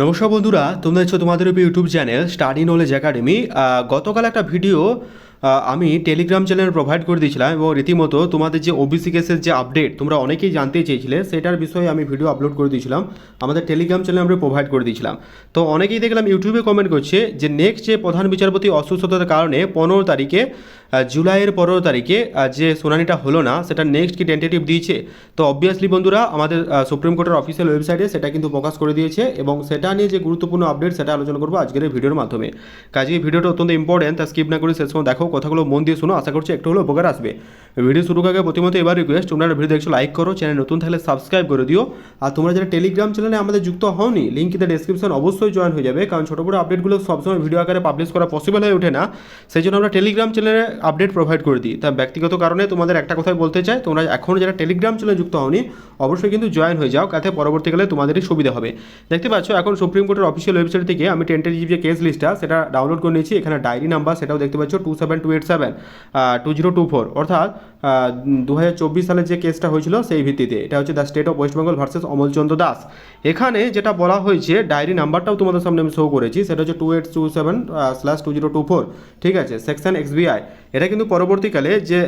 নমস্কার বন্ধুরা তোমরা হচ্ছে তোমাদের YouTube channel study knowledge academy. গতকাল একটা ভিডিও আমি টেলিগ্রাম চ্যানেল প্রোভাইড করে দিয়েছিলাম এবং রীতিমতো তোমাদের যে ওবিসি কেসের যে আপডেট তোমরা অনেকেই জানতে চেয়েছিলে, সেটার বিষয়ে আমি ভিডিও আপলোড করে দিয়েছিলাম। আমাদের টেলিগ্রাম চ্যানেল আমরা প্রোভাইড করে দিয়েছিলাম। তো অনেকেই দেখলাম ইউটিউবে কমেন্ট করছে যে নেক্সট যে প্রধান বিচারপতি অসুস্থতার কারণে পনেরো তারিখে জুলাইয়ের পনেরো তারিখে যে শুনানিটা হলো না, সেটা নেক্সট কি টেন্টেটিভ দিয়েছে? তো অবভিয়াসলি বন্ধুরা, আমাদের সুপ্রিম কোর্টের অফিসিয়াল ওয়েবসাইটে সেটা কিন্তু প্রকাশ করে দিয়েছে এবং সেটা নিয়ে যে গুরুত্বপূর্ণ আপডেট সেটা আলোচনা করব আজকের ভিডিওর মাধ্যমে। কাজে ভিডিওটা অত্যন্ত ইম্পর্টেন্ট তা স্কিপ না করে শেষ সময় দেখো। কথাগুলো মন দিয়ে শোনো, আশা করছি একটু হলেও উপকার আসবে। ভিডিও শুরু আগে প্রতিমত এবার রিকোয়েস্ট তোমরা ভিডিও দেখছ লাইক করো চ্যানেল নতুন থাকলে সাবস্ক্রাইব করে দিও। আর তোমরা যারা টেলিগ্রাম চ্যানেলে আমাদের যুক্ত হওনি লিঙ্ক ইন ডেসক্রিপশন অবশ্যই জয়েন হয়ে যাবে, কারণ ছোটো বড়ো আপডেটগুলো সবসময় ভিডিও আকারে পাবলিশ করা পসিবল হয়ে ওঠে না। সেই জন্য আমরা টেলিগ্রাম চ্যানেলে আপডেট প্রোভাইড করে দিই। তা ব্যক্তিগত কারণে তোমাদের একটা কথাই বলতে চাই, তোমরা এখন যারা টেলিগ্রাম চ্যানেলে যুক্ত হওনি, অবশ্যই কিন্তু জয়েন হয়ে যাও যাতে পরবর্তীকালে তোমাদেরই সুবিধা হবে। দেখতে পাচ্ছ, এখন সুপ্রিম কোর্টের অফিসিয়াল ওয়েবসাইট থেকে আমি টেন্টেটিভ যে কেস লিস্টটা সেটা ডাউনলোড করে নিয়েছি, এখানে ডায়েরি নাম্বার সেটাও দেখতে পাচ্ছ two seven two eight seven two zero two four অর্থাৎ দু সালের যে কেসটা হয়েছিল সেই ভিত্তিতে। এটা হচ্ছে the state of West Bengal versus Amalchandra Das. এখানে যেটা বলা হয়েছে ডায়েরি নাম্বারটাও তোমাদের সামনে আমি শো করেছি, সেটা হচ্ছে two eight two seven slash two zero two four ঠিক আছে? সেকশন এক্সবিআই এটা কিন্তু পরবর্তীকালে যে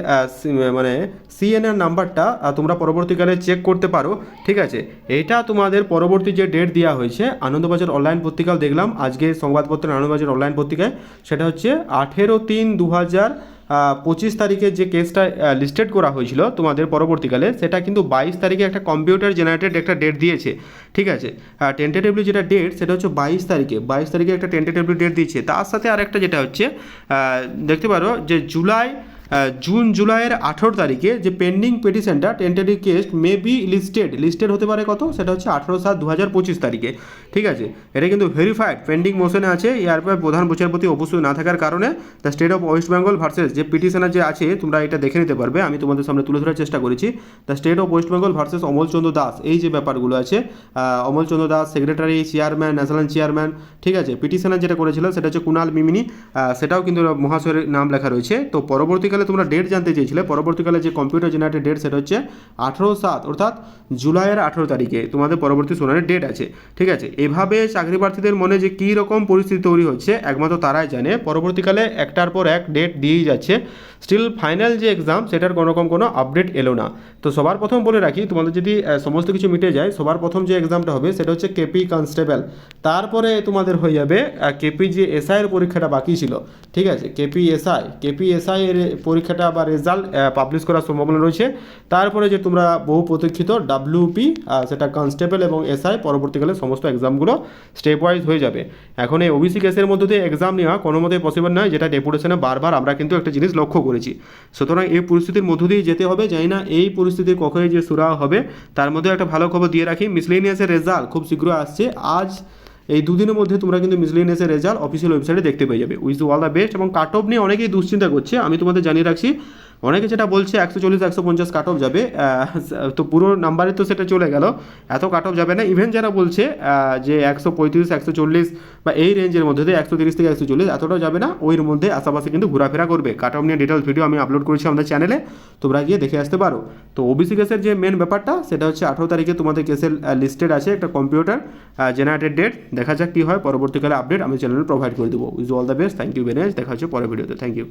মানে সিএনআর নাম্বারটা তোমরা পরবর্তীকালে চেক করতে পারো, ঠিক আছে? এটা তোমাদের পরবর্তী যে ডেট দেওয়া হয়েছে, আনন্দবাজার অনলাইন পত্রিকাও দেখলাম। আজকে সংবাদপত্রের আনন্দবাজার অনলাইন পত্রিকায়, সেটা হচ্ছে আঠেরো তিন দু হাজার পঁচিশ তারিখে যে কেসটা লিস্টেড করা হয়েছিল তোমাদের পরবর্তীকালে, সেটা কিন্তু বাইশ তারিখে একটা কম্পিউটার জেনারেটেড একটা ডেট দিয়েছে। ঠিক আছে? টেন্টেটিভলি যেটা ডেট সেটা হচ্ছে বাইশ তারিখে। বাইশ তারিখে একটা টেন্টেটিভলি ডেট দিয়েছে। তার সাথে আরেকটা যেটা হচ্ছে দেখতে পারো যে জুলাই জুন, জুলাইয়ের আঠেরো তারিখে যে pending পেটিশনটা tentative case may be listed listed হতে পারে কত? সেটা হচ্ছে আঠেরো সাত দু হাজার পঁচিশ তারিখে। ঠিক আছে? এটা কিন্তু ভেরিফাইড পেন্ডিং মোশনে আছে। এরপর প্রধান বিচারপতি অবশ্যই না থাকার কারণে the state of West Bengal versus যে পিটিশনার যে আছে, তোমরা এটা দেখে নিতে পারবে। আমি তোমাদের সামনে তুলে ধরার চেষ্টা করেছি। The state of West Bengal versus Amalchandra Das, এই যে ব্যাপারগুলো আছে Amalchandra Das secretary chairman national chairman ঠিক আছে? পিটিশনার যেটা করেছিল, সেটা হচ্ছে কুনাল মিমিনি। সেটাও কিন্তু মহাশয়ের নাম লেখা রয়েছে। তো পরবর্তীকালে তোমরা ডেট জানতে চেয়েছিলে, পরবর্তীকালে যে কম্পিউটার জেনারেটেড ডেট সেটা হচ্ছে আঠেরো সাত, অর্থাৎ জুলাইয়ের আঠেরো তারিখে তোমাদের পরবর্তী শুনানির ডেট আছে। ঠিক আছে? এভাবে চাকরি প্রার্থীদের মনে যে কী রকম পরিস্থিতি তৈরি হচ্ছে, একমাত্র তারাই জানে। পরবর্তীকালে একটার পর এক ডেট দিয়েই যাচ্ছে। স্টিল ফাইনাল যে এক্সাম সেটার কোনো রকম কোনো আপডেট এলো না। তো সবার প্রথম বলে রাখি, তোমাদের যদি সমস্ত কিছু মিটে যায়, সবার প্রথম যে এক্সামটা হবে, সেটা হচ্ছে কেপি কনস্টেবল তারপরে তোমাদের হয়ে যাবে কেপি যে এসআই এর পরীক্ষাটা বাকি ছিল। ঠিক আছে? কেপি এসআই কেপি এসআই এর পরীক্ষাটা বা রেজাল্ট পাবলিশ করার সম্ভাবনা রয়েছে। তারপরে যে তোমরা বহু প্রতীক্ষিত ডাব্লিউপি সেটা কনস্টেবল এবং এসআই পরবর্তীকালে সমস্ত এক্সামগুলো স্টেপ ওয়াইজ হয়ে যাবে। এখন এই ওবিসি কেসের মধ্যে দিয়ে এক্সাম নেওয়া কোনো মতেই পসিবল নয়, যেটা ডেপুটেশনে বারবার আমরা কিন্তু একটা জিনিস লক্ষ্য করেছি। সুতরাং এই পরিস্থিতির মধ্য দিয়ে যেতে হবে, জানি না এই পরিস্থিতির কখনই যে সুরা হবে, তার মধ্যে একটা ভালো খবর দিয়ে রাখি মিসলেনিয়াসের রেজাল্ট খুব শীঘ্র আসছে। আজ এই দুদিনের মধ্যে তোমরা কিন্তু মিসলিনিয়াসের রেজাল্ট অফিসিয়াল ওয়েবসাইটে দেখতে পেয়ে যাবে। উইজ অল দ্য বেস্ট এবং কাট অফ নিয়ে অনেকেই দুশ্চিন্তা করছে। আমি তোমাদের জানিয়ে রাখছি অনেকে যেটা বলছে, একশো চল্লিশ, একশো পঞ্চাশ কাট অফ যাবে। তো পুরো নাম্বারে তো সেটা চলে গেল। এত কাট অফ যাবে না। ইভেন যারা বলছে যে একশো পঁয়ত্রিশ, একশো চল্লিশ বা এই রেঞ্জের মধ্যে দিয়ে একশো তিরিশ থেকে একশো চল্লিশ, এতটাও যাবে না। ওইর মধ্যে আশেপাশে কিন্তু ঘোরাফেরা করবে। কাট অফ নিয়ে ডিটেলস ভিডিও আমি আপলোড করেছি আমাদের চ্যানেলে তোমরা গিয়ে দেখে আসতে পারো। তো ওবিসি কেসের যে মেন ব্যাপারটা, সেটা হচ্ছে আঠেরো তারিখে তোমাদের কেসের লিস্টেড আছে একটা কম্পিউটার জেনারেটেড ডেট দেখা যাক কী হয়। পরবর্তীকালে আপডেট আমি চ্যানেলে প্রোভাইড করে দেবো। Is all the best thank you very much দেখা হচ্ছে পরের ভিডিওতে থ্যাংক ইউ